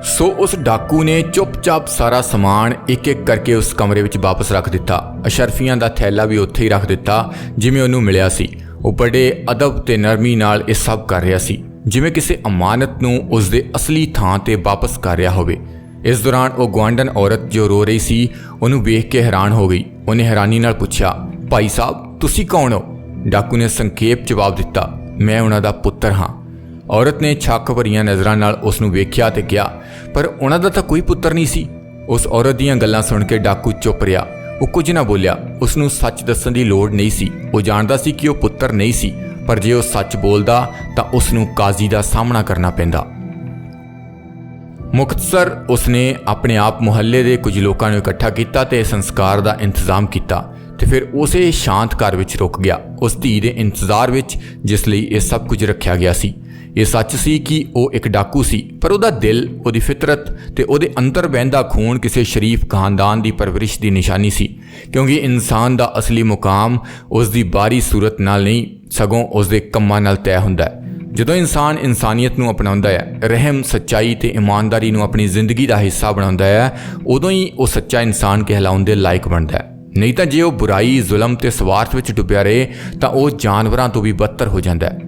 ਸੋ ਉਸ ਡਾਕੂ ਨੇ ਚੁੱਪਚਾਪ ਸਾਰਾ ਸਮਾਨ ਇੱਕ-ਇੱਕ ਕਰਕੇ ਉਸ ਕਮਰੇ ਵਿੱਚ ਵਾਪਸ ਰੱਖ ਦਿੱਤਾ। ਅਸ਼ਰਫੀਆਂ ਦਾ ਥੈਲਾ ਵੀ ਉੱਥੇ ਹੀ ਰੱਖ ਦਿੱਤਾ, ਜਿਵੇਂ ਉਹਨੂੰ ਮਿਲਿਆ ਸੀ। ਉਹ ਬੜੇ ਅਦਬ ਤੇ ਨਰਮੀ ਨਾਲ ਇਹ ਸਭ ਕਰ ਰਿਹਾ ਸੀ। ਜਿਵੇਂ ਕਿਸੇ ਅਮਾਨਤ ਨੂੰ ਉਸ ਦੇ ਅਸਲੀ ਥਾਂ ਤੇ ਵਾਪਸ ਕਰ ਰਿਹਾ ਹੋਵੇ। ਇਸ ਦੌਰਾਨ ਉਹ ਗਵਾਂਡਨ ਔਰਤ ਜੋ ਰੋ ਰਹੀ ਸੀ, ਉਹਨੂੰ ਵੇਖ ਕੇ ਹੈਰਾਨ ਹੋ ਗਈ। ਉਹਨੇ ਹੈਰਾਨੀ ਨਾਲ ਪੁੱਛਿਆ, ਭਾਈ ਸਾਹਿਬ, ਤੁਸੀਂ ਕੌਣ ਹੋ? ਡਾਕੂ ਨੇ ਸੰਖੇਪ ਜਵਾਬ ਦਿੱਤਾ, ਮੈਂ ਉਹਨਾਂ ਦਾ ਪੁੱਤਰ ਹਾਂ। ਔਰਤ ਨੇ ਛੱਕ ਭਰੀਆਂ ਨਜ਼ਰਾਂ ਨਾਲ ਉਸ ਨੂੰ ਵੇਖਿਆ ਤੇ ਕਿਹਾ, ਪਰ ਉਹਨਾਂ ਦਾ ਤਾਂ ਕੋਈ ਪੁੱਤਰ ਨਹੀਂ ਸੀ। ਉਸ ਔਰਤ ਦੀਆਂ ਗੱਲਾਂ ਸੁਣ ਕੇ ਡਾਕੂ ਚੁੱਪ ਰਿਹਾ। ਉਹ ਕੁਝ ਨਾ ਬੋਲਿਆ। ਉਸ ਨੂੰ ਸੱਚ ਦੱਸਣ ਦੀ ਲੋੜ ਨਹੀਂ ਸੀ। ਉਹ ਜਾਣਦਾ ਸੀ ਕਿ ਉਹ ਪੁੱਤਰ ਨਹੀਂ ਸੀ। ਪਰ ਜੇ ਉਹ ਸੱਚ ਬੋਲਦਾ, ਤਾਂ ਉਸ ਨੂੰ ਕਾਜ਼ੀ ਦਾ ਸਾਹਮਣਾ ਕਰਨਾ ਪੈਂਦਾ। ਮੁਖਤਸਰ ਉਸਨੇ ਆਪਣੇ ਆਪ ਮੁਹੱਲੇ ਦੇ ਕੁਝ ਲੋਕਾਂ ਨੂੰ ਇਕੱਠਾ ਕੀਤਾ ਤੇ ਸੰਸਕਾਰ ਦਾ ਇੰਤਜ਼ਾਮ ਕੀਤਾ ਤੇ ਫਿਰ ਉਸੇ ਸ਼ਾਂਤ ਘਰ ਵਿੱਚ ਰੁਕ ਗਿਆ। ਉਸ ਧੀ ਦੇ ਇੰਤਜ਼ਾਰ ਵਿੱਚ ਜਿਸ ਲਈ ਇਹ ਸਭ ਕੁਝ ਰੱਖਿਆ ਗਿਆ ਸੀ। ਇਹ ਸੱਚ ਸੀ ਕਿ ਉਹ ਇੱਕ ਡਾਕੂ ਸੀ, ਪਰ ਉਹਦਾ ਦਿਲ, ਉਹਦੀ ਫਿਤਰਤ ਤੇ ਉਹਦੇ ਅੰਦਰ ਵਹਿੰਦਾ ਖੂਨ ਕਿਸੇ ਸ਼ਰੀਫ ਖਾਨਦਾਨ ਦੀ ਪਰਵਰਿਸ਼ ਦੀ ਨਿਸ਼ਾਨੀ ਸੀ, ਕਿਉਂਕਿ ਇਨਸਾਨ ਦਾ ਅਸਲੀ ਮੁਕਾਮ ਉਸ ਦੀ ਬਾਰੀ ਸੂਰਤ ਨਾਲ ਨਹੀਂ ਸਗੋਂ ਉਸ ਦੇ ਕੰਮਾਂ ਨਾਲ ਤੈਅ ਹੁੰਦਾ ਹੈ। ਜਦੋਂ ਇਨਸਾਨ ਇਨਸਾਨੀਅਤ ਨੂੰ ਅਪਣਾਉਂਦਾ ਹੈ, ਰਹਿਮ ਸੱਚਾਈ ਤੇ ਇਮਾਨਦਾਰੀ ਨੂੰ ਆਪਣੀ ਜ਼ਿੰਦਗੀ ਦਾ ਹਿੱਸਾ ਬਣਾਉਂਦਾ ਹੈ, ਉਦੋਂ ਹੀ ਉਹ ਸੱਚਾ ਇਨਸਾਨ ਕਹਿਲਾਉਣ ਦੇ ਲਾਇਕ ਬਣਦਾ ਹੈ। ਨਹੀਂ ਤਾਂ ਜੇ ਉਹ ਬੁਰਾਈ, ਜ਼ੁਲਮ ਤੇ ਸਵਾਰਥ ਵਿੱਚ ਡੁੱਬਿਆ ਰਹੇ, ਤਾਂ ਉਹ ਜਾਨਵਰਾਂ ਤੋਂ ਵੀ ਬੱਤਰ ਹੋ ਜਾਂਦਾ ਹੈ।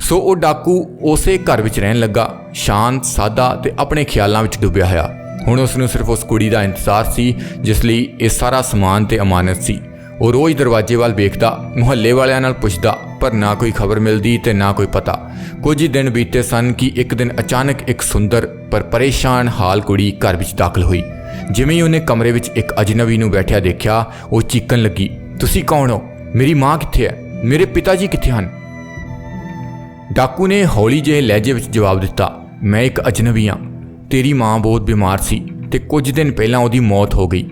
ਸੋ ਉਹ ਡਾਕੂ ਉਸੇ ਘਰ ਵਿੱਚ ਰਹਿਣ ਲੱਗਾ, ਸ਼ਾਂਤ, ਸਾਦਾ ਤੇ ਆਪਣੇ ਖਿਆਲਾਂ ਵਿੱਚ ਡੁੱਬਿਆ ਹੋਇਆ। ਹੁਣ ਉਸ ਨੂੰ ਸਿਰਫ ਉਸ ਕੁੜੀ ਦਾ ਇੰਤਜ਼ਾਰ ਸੀ, ਜਿਸ ਲਈ ਇਹ ਸਾਰਾ ਸਮਾਨ ਤੇ ਅਮਾਨਤ ਸੀ। ਉਹ ਰੋਜ਼ ਦਰਵਾਜ਼ੇ ਵੱਲ ਵੇਖਦਾ, ਮੁਹੱਲੇ ਵਾਲਿਆਂ ਨਾਲ ਪੁੱਛਦਾ ਪਰ ਨਾ ਕੋਈ ਖਬਰ ਮਿਲਦੀ ਤੇ ਨਾ ਕੋਈ ਪਤਾ। ਕੁਝ ਹੀ ਦਿਨ ਬੀਤੇ ਸਨ ਕਿ ਇੱਕ ਦਿਨ ਅਚਾਨਕ ਇੱਕ ਸੁੰਦਰ ਪਰ ਪਰੇਸ਼ਾਨ ਹਾਲ ਕੁੜੀ ਘਰ ਵਿੱਚ ਦਾਖਲ ਹੋਈ। ਜਿਵੇਂ ਹੀ ਉਹਨੇ ਕਮਰੇ ਵਿੱਚ ਇੱਕ ਅਜਨਬੀ ਨੂੰ ਬੈਠਿਆ ਦੇਖਿਆ, ਉਹ ਚੀਕਣ ਲੱਗੀ, ਤੁਸੀਂ ਕੌਣ ਹੋ? ਮੇਰੀ ਮਾਂ ਕਿੱਥੇ ਹੈ? ਮੇਰੇ ਪਿਤਾ ਜੀ ਕਿੱਥੇ ਹਨ? ਡਾਕੂ ਨੇ ਹੌਲੀ ਜਿਹੇ ਲਹਿਜੇ ਵਿੱਚ ਜਵਾਬ ਦਿੱਤਾ, ਮੈਂ ਇੱਕ ਅਜਨਬੀ ਹਾਂ। ਤੇਰੀ ਮਾਂ ਬਹੁਤ ਬਿਮਾਰ ਸੀ ਤੇ ਕੁਝ ਦਿਨ ਪਹਿਲਾਂ ਉਹਦੀ ਮੌਤ ਹੋ ਗਈ।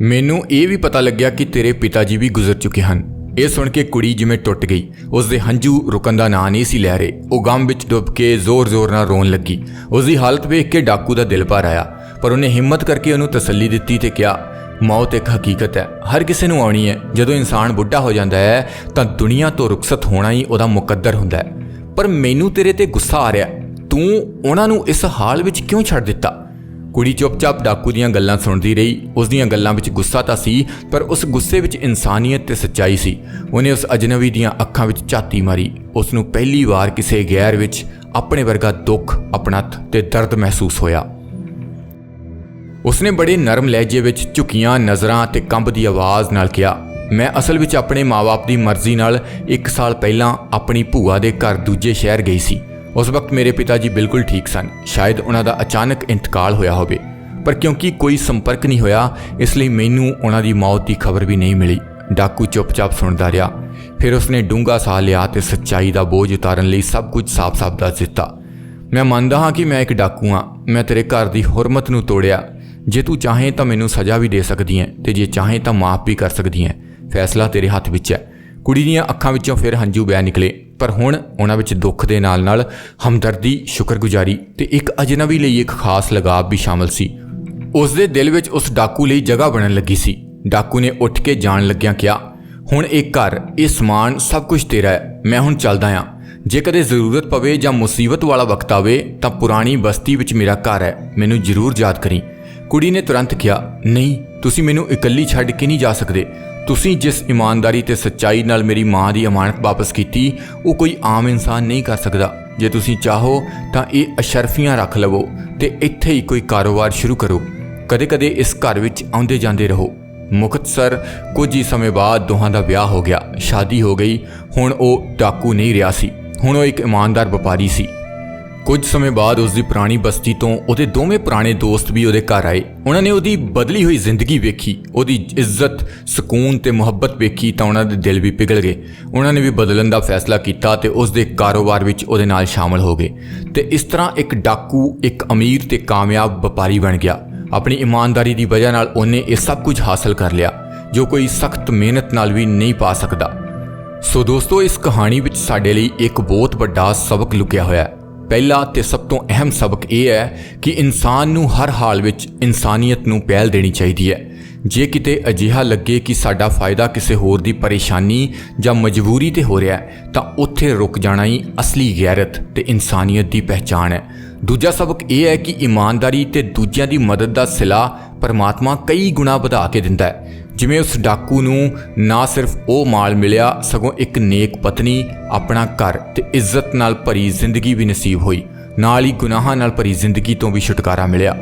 ਮੈਨੂੰ ਇਹ ਵੀ ਪਤਾ ਲੱਗਿਆ ਕਿ ਤੇਰੇ ਪਿਤਾ ਜੀ ਵੀ ਗੁਜ਼ਰ ਚੁੱਕੇ ਹਨ। ਇਹ ਸੁਣ ਕੇ ਕੁੜੀ ਜਿਵੇਂ ਟੁੱਟ ਗਈ। ਉਸ ਦੇ ਹੰਝੂ ਰੁਕਣ ਦਾ ਨਾਂ ਨਹੀਂ ਸੀ ਲੈ ਰਹੇ। ਉਹ ਗਮ ਵਿੱਚ ਡੁੱਬ ਕੇ ਜ਼ੋਰ-ਜ਼ੋਰ ਨਾਲ ਰੋਣ ਲੱਗੀ। ਉਸ ਦੀ ਹਾਲਤ ਵੇਖ ਕੇ ਡਾਕੂ ਦਾ ਦਿਲ ਭਰ ਆਇਆ। ਪਰ ਉਹਨੇ ਹਿੰਮਤ ਕਰਕੇ ਉਹਨੂੰ ਤਸੱਲੀ ਦਿੱਤੀ ਤੇ ਕਿਹਾ, ਮੌਤ ਇੱਕ ਹਕੀਕਤ ਹੈ। ਹਰ ਕਿਸੇ ਨੂੰ ਆਉਣੀ ਹੈ। ਜਦੋਂ ਇਨਸਾਨ ਬੁੱਢਾ ਹੋ ਜਾਂਦਾ ਹੈ, ਤਾਂ ਦੁਨੀਆ ਤੋਂ ਰੁਖਸਤ ਹੋਣਾ ਹੀ ਉਹਦਾ ਮੁਕੱਦਰ ਹੁੰਦਾ ਹੈ। ਪਰ ਮੈਨੂੰ ਤੇਰੇ ਤੇ ਗੁੱਸਾ ਆ ਰਿਹਾ ਤੂੰ ਉਹਨਾਂ ਨੂੰ ਇਸ ਹਾਲ ਵਿੱਚ ਕਿਉਂ ਛੱਡ ਦਿੱਤਾ? ਕੁੜੀ ਚੁੱਪਚਾਪ ਡਾਕੂ ਦੀਆਂ ਗੱਲਾਂ ਸੁਣਦੀ ਰਹੀ। ਉਸ ਦੀਆਂ ਗੱਲਾਂ ਵਿੱਚ ਗੁੱਸਾ ਤਾਂ ਸੀ, ਪਰ ਉਸ ਗੁੱਸੇ ਵਿੱਚ ਇਨਸਾਨੀਅਤ ਤੇ ਸੱਚਾਈ ਸੀ। ਉਹਨੇ ਉਸ ਅਜਨਬੀ ਦੀਆਂ ਅੱਖਾਂ ਵਿੱਚ ਝਾਤੀ ਮਾਰੀ। ਉਸ ਨੂੰ ਪਹਿਲੀ ਵਾਰ ਕਿਸੇ ਗੈਰ ਵਿੱਚ ਆਪਣੇ ਵਰਗਾ ਦੁੱਖ, ਅਪਣਤ ਤੇ ਦਰਦ ਮਹਿਸੂਸ ਹੋਇਆ। ਉਸਨੇ ਬੜੇ ਨਰਮ ਲਹਿਜੇ ਵਿੱਚ ਝੁਕੀਆਂ ਨਜ਼ਰਾਂ ਤੇ ਕੰਬ ਦੀ ਆਵਾਜ਼ ਨਾਲ ਕਿਹਾ, ਮੈਂ ਅਸਲ ਵਿੱਚ ਆਪਣੇ ਮਾਪੇ ਦੀ ਮਰਜ਼ੀ ਨਾਲ 1 ਸਾਲ ਪਹਿਲਾਂ ਆਪਣੀ ਭੂਆ ਦੇ ਘਰ ਦੂਜੇ ਸ਼ਹਿਰ ਗਈ ਸੀ। ਉਸ ਵਕਤ ਮੇਰੇ ਪਿਤਾ ਜੀ ਬਿਲਕੁਲ ਠੀਕ ਸਨ। ਸ਼ਾਇਦ ਉਹਨਾਂ ਦਾ ਅਚਾਨਕ ਇੰਤਕਾਲ ਹੋਇਆ ਹੋਵੇ। ਪਰ ਕਿਉਂਕਿ ਕੋਈ ਸੰਪਰਕ ਨਹੀਂ ਹੋਇਆ, ਇਸ ਲਈ ਮੈਨੂੰ ਉਹਨਾਂ ਦੀ ਮੌਤ ਦੀ ਖਬਰ ਵੀ ਨਹੀਂ ਮਿਲੀ। ਡਾਕੂ ਚੁੱਪਚਾਪ ਸੁਣਦਾ ਰਿਹਾ। ਫਿਰ ਉਸਨੇ ਡੂੰਘਾ ਸਾਹ ਲਿਆ ਤੇ ਸੱਚਾਈ ਦਾ ਬੋਝ ਉਤਾਰਨ ਲਈ ਸਭ ਕੁਝ ਸਾਫ਼-ਸਾਫ਼ ਦੱਸ ਦਿੱਤਾ। ਮੈਂ ਮੰਨਦਾ ਹਾਂ ਕਿ ਮੈਂ ਇੱਕ ਡਾਕੂ ਹਾਂ। ਮੈਂ ਤੇਰੇ ਘਰ ਦੀ ਹਰਮਤ ਨੂੰ ਤੋੜਿਆ। ਜੇ ਤੂੰ ਚਾਹੇ ਤਾਂ ਮੈਨੂੰ ਸਜ਼ਾ ਵੀ ਦੇ ਸਕਦੀ ਹੈ ਤੇ ਜੇ ਚਾਹੇ ਤਾਂ ਮਾਫ ਵੀ ਕਰ ਸਕਦੀ ਹੈ। ਫੈਸਲਾ ਤੇਰੇ ਹੱਥ ਵਿੱਚ ਹੈ। ਕੁੜੀ ਦੀਆਂ ਅੱਖਾਂ ਵਿੱਚੋਂ ਫਿਰ ਹੰਝੂ ਬਹਿ ਨਿਕਲੇ। ਪਰ ਹੁਣ ਉਹਨਾਂ ਵਿੱਚ ਦੁੱਖ ਦੇ ਨਾਲ-ਨਾਲ ਹਮਦਰਦੀ, ਸ਼ੁਕਰਗੁਜ਼ਾਰੀ ਤੇ ਇੱਕ ਅਜਨਬੀ ਲਈ ਇੱਕ ਖਾਸ ਲਗਾਵ ਵੀ ਸ਼ਾਮਲ ਸੀ। ਉਸ ਦੇ ਦਿਲ ਵਿੱਚ ਉਸ ਡਾਕੂ ਲਈ ਜਗ੍ਹਾ ਬਣਨ ਲੱਗੀ ਸੀ। ਡਾਕੂ ਨੇ ਉੱਠ ਕੇ ਜਾਣ ਲੱਗਿਆਂ ਕਿਹਾ, ਹੁਣ ਇਹ ਘਰ, ਇਹ ਸਮਾਨ ਸਭ ਕੁਝ ਤੇਰਾ ਹੈ। ਮੈਂ ਹੁਣ ਚੱਲਦਾ ਹਾਂ। ਜੇ ਕਦੇ ਜ਼ਰੂਰਤ ਪਵੇ ਜਾਂ ਮੁਸੀਬਤ ਵਾਲਾ ਵਕਤ ਆਵੇ, ਤਾਂ ਪੁਰਾਣੀ ਬਸਤੀ ਵਿੱਚ ਮੇਰਾ ਘਰ ਹੈ। ਮੈਨੂੰ ਜ਼ਰੂਰ ਯਾਦ ਕਰੀ। ਕੁੜੀ ਨੇ ਤੁਰੰਤ ਕਿਹਾ, ਨਹੀਂ, ਤੁਸੀਂ ਮੈਨੂੰ ਇਕੱਲੀ ਛੱਡ ਕੇ ਨਹੀਂ ਜਾ ਸਕਦੇ। ਤੁਸੀਂ ਜਿਸ ਇਮਾਨਦਾਰੀ ਤੇ ਸੱਚਾਈ ਨਾਲ ਮੇਰੀ ਮਾਂ ਦੀ ਅਮਾਨਤ ਵਾਪਸ ਕੀਤੀ, ਉਹ ਕੋਈ ਆਮ ਇਨਸਾਨ ਨਹੀਂ ਕਰ ਸਕਦਾ। ਜੇ ਤੁਸੀਂ ਚਾਹੋ, ਤਾਂ ਇਹ ਅਸ਼ਰਫੀਆਂ ਰੱਖ ਲਵੋ ਤੇ ਇੱਥੇ ਹੀ ਕੋਈ ਕਾਰੋਬਾਰ ਸ਼ੁਰੂ ਕਰੋ। ਕਦੇ-ਕਦੇ ਇਸ ਘਰ ਵਿੱਚ ਆਉਂਦੇ ਜਾਂਦੇ ਰਹੋ। ਮੁਕਤਸਰ ਕੁਝ ਹੀ ਸਮੇਂ ਬਾਅਦ ਦੋਹਾਂ ਦਾ ਵਿਆਹ ਹੋ ਗਿਆ, ਸ਼ਾਦੀ ਹੋ ਗਈ, ਹੁਣ ਉਹ ਡਾਕੂ ਨਹੀਂ ਰਿਹਾ ਸੀ। ਹੁਣ ਉਹ ਇੱਕ ਇਮਾਨਦਾਰ ਵਪਾਰੀ ਸੀ। ਕੁਝ ਸਮੇਂ ਬਾਅਦ ਉਸ ਦੀ ਪੁਰਾਣੀ ਬਸਤੀ ਤੋਂ ਉਹਦੇ ਦੋਵੇਂ ਪੁਰਾਣੇ ਦੋਸਤ ਵੀ ਉਹਦੇ ਘਰ ਆਏ। ਉਹਨਾਂ ਨੇ ਉਹਦੀ ਬਦਲੀ ਹੋਈ ਜ਼ਿੰਦਗੀ ਵੇਖੀ, ਉਹਦੀ ਇੱਜ਼ਤ, ਸਕੂਨ ਤੇ ਮੁਹੱਬਤ ਵੇਖੀ ਤਾਂ ਉਹਨਾਂ ਦੇ ਦਿਲ ਵੀ ਪਿਘਲ ਗਏ। ਉਹਨਾਂ ਨੇ ਵੀ ਬਦਲਣ ਦਾ ਫੈਸਲਾ ਕੀਤਾ ਤੇ ਉਸ ਦੇ ਕਾਰੋਬਾਰ ਵਿੱਚ ਉਹਦੇ ਨਾਲ ਸ਼ਾਮਲ ਹੋ ਗਏ। ਤੇ ਇਸ ਤਰ੍ਹਾਂ ਇੱਕ ਡਾਕੂ, ਇੱਕ ਅਮੀਰ ਤੇ ਕਾਮਯਾਬ ਵਪਾਰੀ ਬਣ ਗਿਆ। ਆਪਣੀ ਇਮਾਨਦਾਰੀ ਦੀ ਵਜ੍ਹਾ ਨਾਲ ਉਹਨੇ ਇਹ ਸਭ ਕੁਝ ਹਾਸਲ ਕਰ ਲਿਆ, ਜੋ ਕੋਈ ਸਖਤ ਮਿਹਨਤ ਨਾਲ ਵੀ ਨਹੀਂ ਪਾ ਸਕਦਾ। ਸੋ ਦੋਸਤੋ, ਇਸ ਕਹਾਣੀ ਵਿੱਚ ਸਾਡੇ ਲਈ ਇੱਕ ਬਹੁਤ ਵੱਡਾ ਸਬਕ ਲੁਕਿਆ ਹੋਇਆ ਹੈ। ਪਹਿਲਾ ਤੇ ਸਭ ਤੋਂ ਅਹਿਮ ਸਬਕ ਇਹ ਹੈ ਕਿ ਇਨਸਾਨ ਨੂੰ ਹਰ ਹਾਲ ਵਿੱਚ ਇਨਸਾਨੀਅਤ ਨੂੰ ਪਹਿਲ ਦੇਣੀ ਚਾਹੀਦੀ ਹੈ। ਜੇ ਕਿਤੇ ਅਜਿਹਾ ਲੱਗੇ ਕਿ ਸਾਡਾ ਫਾਇਦਾ ਕਿਸੇ ਹੋਰ ਦੀ ਪਰੇਸ਼ਾਨੀ ਜਾਂ ਮਜਬੂਰੀ ਤੇ ਹੋ ਰਿਹਾ ਹੈ, ਤਾਂ ਉੱਥੇ ਰੁਕ ਜਾਣਾ ਹੀ ਅਸਲੀ ਗੈਰਤ ਤੇ ਇਨਸਾਨੀਅਤ ਦੀ ਪਹਿਚਾਣ ਹੈ। ਦੂਜਾ ਸਬਕ ਇਹ ਹੈ ਕਿ ਇਮਾਨਦਾਰੀ ਤੇ ਦੂਜਿਆਂ ਦੀ ਮਦਦ ਦਾ ਸਿਲਾ ਪਰਮਾਤਮਾ ਕਈ ਗੁਣਾ ਵਧਾ ਕੇ ਦਿੰਦਾ ਹੈ। ਜਿਵੇਂ ਉਸ ਡਾਕੂ ਨੂੰ ਨਾ ਸਿਰਫ ਉਹ ਮਾਲ ਮਿਲਿਆ, ਸਗੋਂ ਇੱਕ ਨੇਕ ਪਤਨੀ, ਆਪਣਾ ਘਰ ਤੇ ਇੱਜ਼ਤ ਨਾਲ ਭਰੀ ਜ਼ਿੰਦਗੀ ਵੀ ਨਸੀਬ ਹੋਈ। ਨਾਲ ਹੀ ਗੁਨਾਹਾਂ ਨਾਲ ਭਰੀ ਜ਼ਿੰਦਗੀ ਤੋਂ ਵੀ ਛੁਟਕਾਰਾ ਮਿਲਿਆ।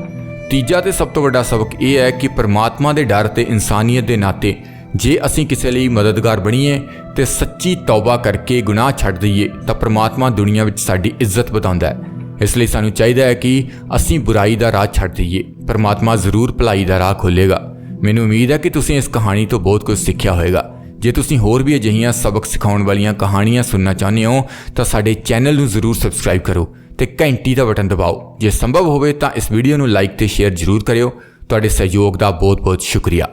ਤੀਜਾ ਤੇ ਸਭ ਤੋਂ ਵੱਡਾ ਸਬਕ ਇਹ ਹੈ ਕਿ ਪਰਮਾਤਮਾ ਦੇ ਡਰ ਤੇ ਇਨਸਾਨੀਅਤ ਦੇ ਨਾਤੇ ਜੇ ਅਸੀਂ ਕਿਸੇ ਲਈ ਮਦਦਗਾਰ ਬਣੀਏ ਤੇ ਸੱਚੀ ਤੌਬਾ ਕਰਕੇ ਗੁਨਾਹ ਛੱਡ ਦਈਏ, ਤਾਂ ਪਰਮਾਤਮਾ ਦੁਨੀਆ ਵਿੱਚ ਸਾਡੀ ਇੱਜ਼ਤ ਵਧਾਉਂਦਾ ਹੈ। ਇਸ ਲਈ ਸਾਨੂੰ ਚਾਹੀਦਾ ਹੈ ਕਿ ਅਸੀਂ ਬੁਰਾਈ ਦਾ ਰਾਹ ਛੱਡ ਦਈਏ। ਪਰਮਾਤਮਾ ਜ਼ਰੂਰ ਭਲਾਈ ਦਾ ਰਾਹ ਖੋਲੇਗਾ ਮੈਨੂੰ ਉਮੀਦ ਹੈ ਕਿ ਤੁਸੀਂ ਇਸ ਕਹਾਣੀ ਤੋਂ ਬਹੁਤ ਕੁਝ ਸਿੱਖਿਆ ਹੋਵੇਗਾ। ਜੇ ਤੁਸੀਂ ਹੋਰ ਵੀ ਅਜਿਹੀਆਂ ਸਬਕ ਸਿਖਾਉਣ ਵਾਲੀਆਂ ਕਹਾਣੀਆਂ ਸੁਣਨਾ ਚਾਹੁੰਦੇ ਹੋ, ਤਾਂ ਸਾਡੇ ਚੈਨਲ ਨੂੰ ਜ਼ਰੂਰ ਸਬਸਕ੍ਰਾਈਬ ਕਰੋ ਤੇ ਘੰਟੀ ਦਾ ਬਟਨ ਦਬਾਓ। ਜੇ ਸੰਭਵ ਹੋਵੇ ਤਾਂ ਇਸ ਵੀਡੀਓ ਨੂੰ ਲਾਈਕ ਤੇ ਸ਼ੇਅਰ ਜ਼ਰੂਰ ਕਰਿਓ। ਤੁਹਾਡੇ ਸਹਿਯੋਗ ਦਾ ਬਹੁਤ ਬਹੁਤ ਸ਼ੁਕਰੀਆ।